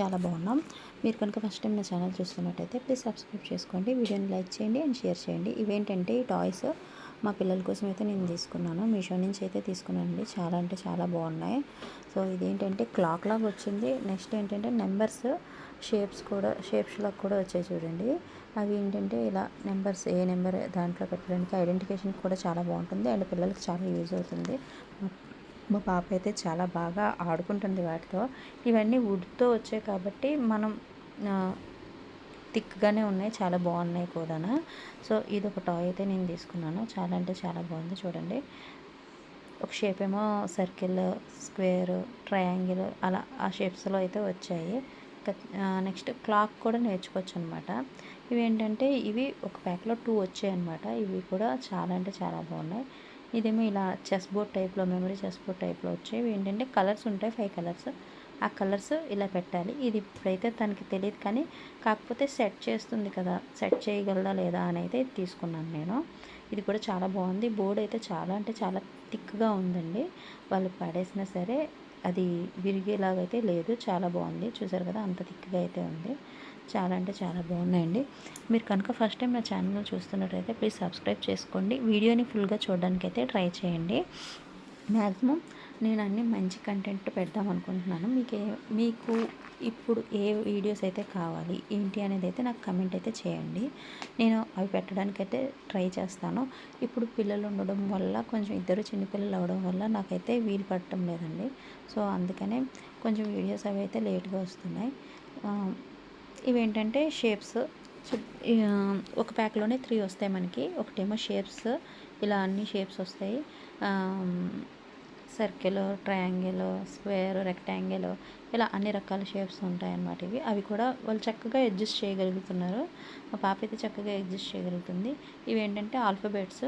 చాలా బాగున్నాం. మీరు కనుక ఫస్ట్ టైం నా ఛానల్ చూస్తున్నట్టయితే ప్లీజ్ సబ్స్క్రైబ్ చేసుకోండి. వీడియోని లైక్ చేయండి అండ్ షేర్ చేయండి. ఇవేంటంటే ఈ టాయ్స్ మా పిల్లల కోసం అయితే నేను తీసుకున్నాను. మీషో నుంచి అయితే తీసుకున్నానండి. చాలా అంటే చాలా బాగున్నాయి. సో ఇదేంటంటే క్లాక్ లాగా వచ్చింది. నెక్స్ట్ ఏంటంటే నెంబర్స్ షేప్స్ కూడా షేప్స్లో కూడా వచ్చాయి చూడండి. అవి ఏంటంటే ఇలా నెంబర్స్ ఏ నెంబర్ దాంట్లో పెట్టడానికి ఐడెంటిఫికేషన్ కూడా చాలా బాగుంటుంది. అండ్ పిల్లలకి చాలా యూజ్ అవుతుంది. మా పాప అయితే చాలా బాగా ఆడుకుంటుంది వాటితో. ఇవన్నీ వుడ్తో వచ్చాయి కాబట్టి మనం థిక్గానే ఉన్నాయి చాలా బాగున్నాయి కూడా సో ఇది ఒక టాయ్ అయితే నేను తీసుకున్నాను. చాలా అంటే చాలా బాగుంది చూడండి. ఒక షేప్ ఏమో సర్కిల్ స్క్వేర్ ట్రయాంగిల్ అలా ఆ షేప్స్లో అయితే వచ్చాయి. నెక్స్ట్ క్లాక్ కూడా నేర్చుకోవచ్చు అనమాట ఇవి ఏంటంటే ఇవి ఒక ప్యాక్లో టూ వచ్చాయి అనమాట ఇవి కూడా చాలా అంటే చాలా బాగున్నాయి. ఇదేమో ఇలా చెస్ బోర్డ్ టైప్లో మెమరీ చెస్ బోర్డ్ టైప్లో వచ్చాయి. ఏంటంటే కలర్స్ ఉంటాయి ఫైవ్ కలర్స్. ఆ కలర్స్ ఇలా పెట్టాలి. ఇది ఇప్పుడైతే తనకి తెలియదు కానీ కాకపోతే సెట్ చేస్తుంది కదా సెట్ చేయగలదా లేదా అని అయితే తీసుకున్నాను నేను. ఇది కూడా చాలా బాగుంది. బోర్డు అయితే చాలా అంటే చాలా థిక్గా ఉందండి. వాళ్ళు పడేసినా సరే అది విరిగేలాగైతే లేదు. చాలా బాగుంది. చూసారు కదా అంత థిక్గా అయితే ఉంది. చాలా అంటే చాలా బాగున్నాయండి. మీరు కనుక ఫస్ట్ టైం నా ఛానల్ చూస్తున్నట్టయితే ప్లీజ్ సబ్స్క్రైబ్ చేసుకోండి. వీడియోని ఫుల్గా చూడడానికి అయితే ట్రై చేయండి. మ్యాక్సిమం నేను అన్ని మంచి కంటెంట్ పెడదాం అనుకుంటున్నాను. మీకు మీకు ఇప్పుడు ఏ వీడియోస్ అయితే కావాలి ఏంటి అనేది అయితే నాకు కమెంట్ అయితే చేయండి. నేను అవి పెట్టడానికి అయితే ట్రై చేస్తాను. ఇప్పుడు పిల్లలు ఉండడం వల్ల కొంచెం ఇద్దరు చిన్నపిల్లలు అవడం వల్ల నాకైతే వీలు పడటం లేదండి. సో అందుకనే కొంచెం వీడియోస్ అవి అయితే లేట్గా వస్తున్నాయి. ఇవేంటంటే షేప్స్ ఒక ప్యాక్లోనే త్రీ వస్తాయి మనకి. ఒకటేమో షేప్స్ ఇలా అన్ని షేప్స్ వస్తాయి. సర్కిల్ ట్రయాంగిల్ స్క్వేర్ రెక్టాంగిల్ ఇలా అన్ని రకాల షేప్స్ ఉంటాయి అన్నమాట ఇవి. అవి కూడా వాళ్ళు చక్కగా అడ్జస్ట్ చేయగలుగుతున్నారు. మా పాప అయితే చక్కగా అడ్జస్ట్ చేయగలుగుతుంది. ఇవి ఏంటంటే ఆల్ఫాబెట్స్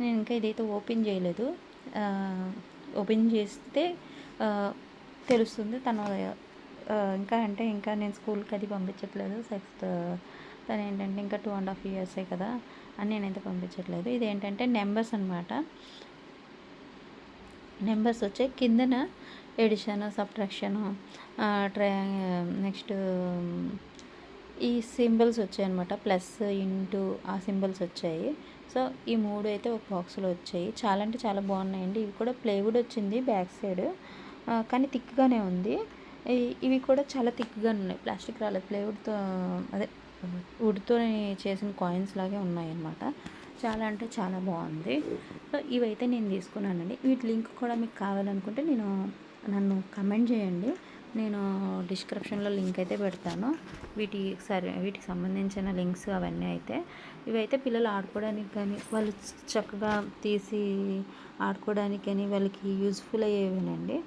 నేను ఇంకా ఇదైతే ఓపెన్ చేయలేదు. ఓపెన్ చేస్తే తెలుస్తుంది తను ఇంకా అంటే ఇంకా నేను స్కూల్కి అది పంపించట్లేదు. సిక్స్త్ తను ఏంటంటే ఇంకా టూ అండ్ హాఫ్ ఇయర్సే కదా అని నేనైతే పంపించట్లేదు. ఇది ఏంటంటే నెంబర్స్ అనమాట నెంబర్స్ వచ్చాయి కిందన ఎడిషన్ సబ్ట్రాక్షన్ ట్రై నెక్స్ట్ ఈ సింబల్స్ వచ్చాయి అనమాట ప్లస్ ఇంటూ ఆ సింబల్స్ వచ్చాయి. సో ఈ మూడు అయితే ఒక బాక్స్లో వచ్చాయి. చాలా అంటే చాలా బాగున్నాయండి. ఇవి కూడా ప్లేవుడ్ వచ్చింది బ్యాక్ సైడ్. కానీ థిక్గానే ఉంది. ఇవి కూడా చాలా థిక్గా ఉన్నాయి. ప్లాస్టిక్ రాలేదు ప్లేవుడ్తో అదే వుడ్తో చేసిన కాయిన్స్ లాగే ఉన్నాయి అన్నమాట చాలా అంటే చాలా బాగుంది. సో ఇవైతే నేను తీసుకున్నానండి. వీటి లింక్ కూడా మీకు కావాలనుకుంటే నేను నన్ను కమెంట్ చేయండి. నేను డిస్క్రిప్షన్లో లింక్ అయితే పెడతాను. వీటి సరే వీటికి సంబంధించిన లింక్స్ అవన్నీ అయితే. ఇవైతే పిల్లలు ఆడుకోవడానికి కానీ వాళ్ళు చక్కగా తీసి ఆడుకోవడానికి కానీ వాళ్ళకి యూజ్ఫుల్ అయ్యేవినండి.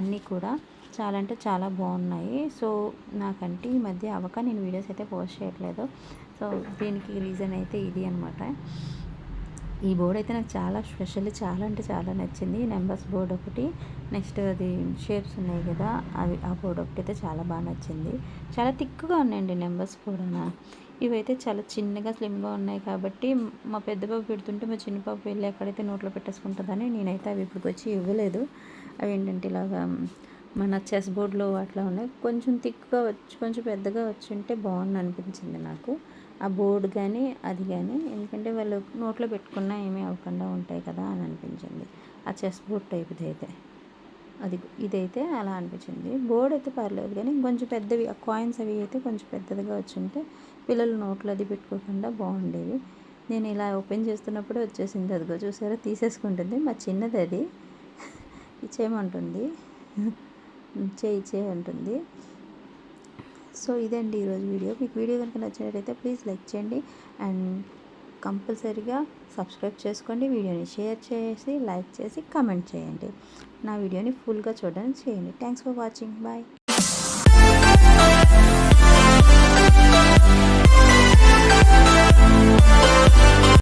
అన్నీ కూడా. చాలా అంటే చాలా బాగున్నాయి. సో నాకంటే ఈ మధ్య అవక నేను వీడియోస్ అయితే పోస్ట్ చేయట్లేదు. సో దీనికి రీజన్ అయితే ఇది అనమాట ఈ బోర్డ్ అయితే నాకు చాలా స్పెషల్లీ చాలా అంటే చాలా నచ్చింది. నెంబర్స్ బోర్డ్ ఒకటి నెక్స్ట్ అది షేప్స్ ఉన్నాయి కదా అవి ఆ బోర్డ్ ఒకటి అయితే చాలా బాగా నచ్చింది. చాలా థిక్గా ఉన్నాయండి నెంబర్స్ కూడా. ఇవైతే చాలా చిన్నగా స్లిమ్గా ఉన్నాయి కాబట్టి మా పెద్ద బాబు పెడుతుంటే మా చిన్న పాప వెళ్ళి ఎక్కడైతే నోట్లో పెట్టేసుకుంటుందని నేనైతే అవి ఇప్పుడు వచ్చి ఇవ్వలేదు. అవి ఏంటంటే ఇలాగా మన చెస్ బోర్డ్లో అట్లా ఉన్నాయి. కొంచెం థిక్గా వచ్చి కొంచెం పెద్దగా వచ్చి ఉంటే బాగుంది అనిపించింది నాకు. ఆ బోర్డు కానీ అది కానీ ఎందుకంటే వాళ్ళు నోట్లో పెట్టుకున్నా ఏమీ అవ్వకుండా ఉంటాయి కదా అని అనిపించింది. ఆ చెస్ బోర్డ్ టైప్ది అయితే అది ఇదైతే అలా అనిపించింది. బోర్డ్ అయితే పర్లేదు కానీ కొంచెం పెద్దవి ఆ కాయిన్స్ అవి అయితే కొంచెం పెద్దదిగా వచ్చి ఉంటే పిల్లలు నోట్లో అది పెట్టుకోకుండా బాగుండేవి. నేను ఇలా ఓపెన్ చేస్తున్నప్పుడు వచ్చేసింది. అదిగో చూసారా? తీసేసుకుంటుంది. మా చిన్నది అది. ఇచ్చేయమంటుంది. చేయి చేయి అంటుంది. సో ఇదండి ఈరోజు వీడియో. మీకు వీడియో కనుక నచ్చినట్లయితే ప్లీజ్ లైక్ చేయండి. అండ్ కంపల్సరీగా సబ్స్క్రైబ్ చేసుకోండి. వీడియోని షేర్ చేసి లైక్ చేసి కమెంట్ చేయండి. నా వీడియోని ఫుల్గా చూడడానికి చేయండి. Thanks for watching. బాయ్.